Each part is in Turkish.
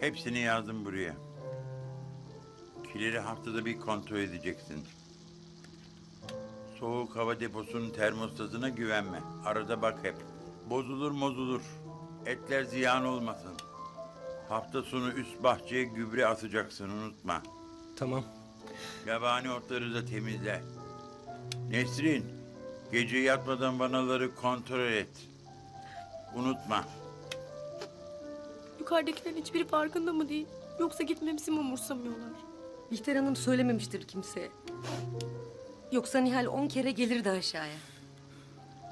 Hepsini yazdım buraya. Kileri haftada bir kontrol edeceksin. Soğuk hava deposunun termostatına güvenme. Arada bak hep. Bozulur mozulur. Etler ziyan olmasın. Hafta sonu üst bahçeye gübre atacaksın unutma. Tamam. Yabani otları da temizle. Nesrin, gece yatmadan vanaları kontrol et. Unutma. Yukarıdakilerin hiçbiri farkında mı değil? Yoksa gitmemizi mi umursamıyorlar? Bihter Hanım söylememiştir kimseye. Yoksa Nihal on kere gelirdi aşağıya.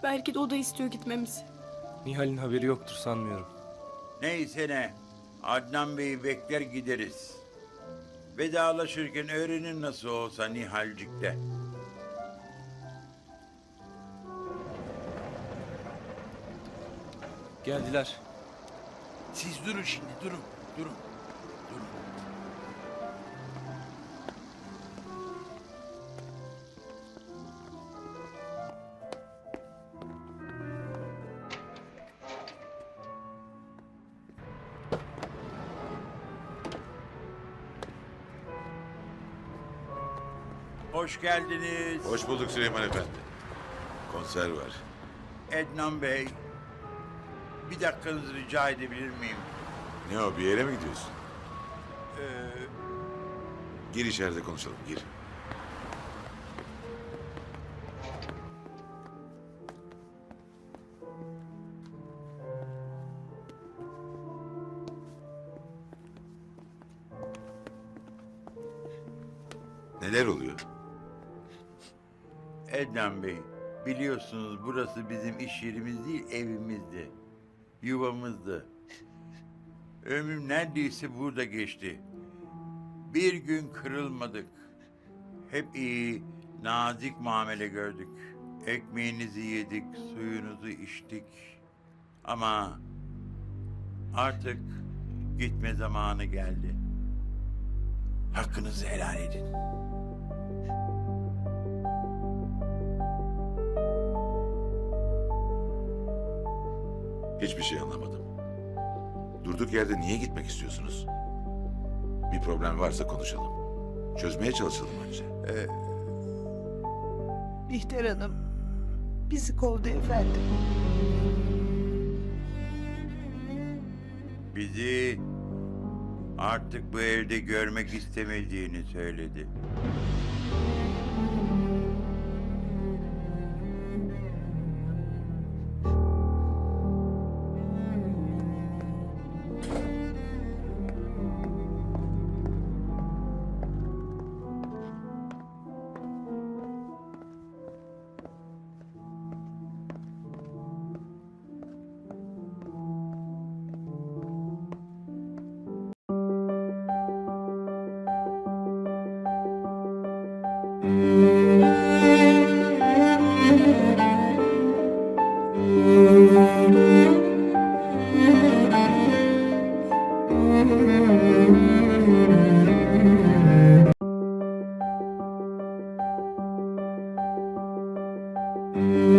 Belki de o da istiyor gitmemizi. Nihal'in haberi yoktur sanmıyorum. Neyse ne. Adnan Bey'i bekler gideriz. Vedalaşırken öğrenin nasıl olsa Nihalcik'te. Geldiler. Siz durun şimdi durun. Durun. Durun. Hoş geldiniz. Hoş bulduk Süleyman Efendi. Konser var. Ednan Bey. Bir dakikanızı rica edebilir miyim? Ne o bir yere mi gidiyorsun? Ee, Gir içeride konuşalım gir. Neler oluyor? Ednan Bey, biliyorsunuz burası bizim iş yerimiz değil, evimizdi. Yuvamızdı. Ömrüm neredeyse burada geçti. Bir gün kırılmadık. Hep iyi, nazik muamele gördük. Ekmeğinizi yedik, suyunuzu içtik. Ama artık gitme zamanı geldi. Hakkınızı helal edin. Hiçbir şey anlamadım. Durduk yerde niye gitmek istiyorsunuz? Bir problem varsa konuşalım. Çözmeye çalışalım önce. Bihter Hanım bizi kovdu efendim. Bizi artık bu evde görmek istemediğini söyledi. Mm-hmm.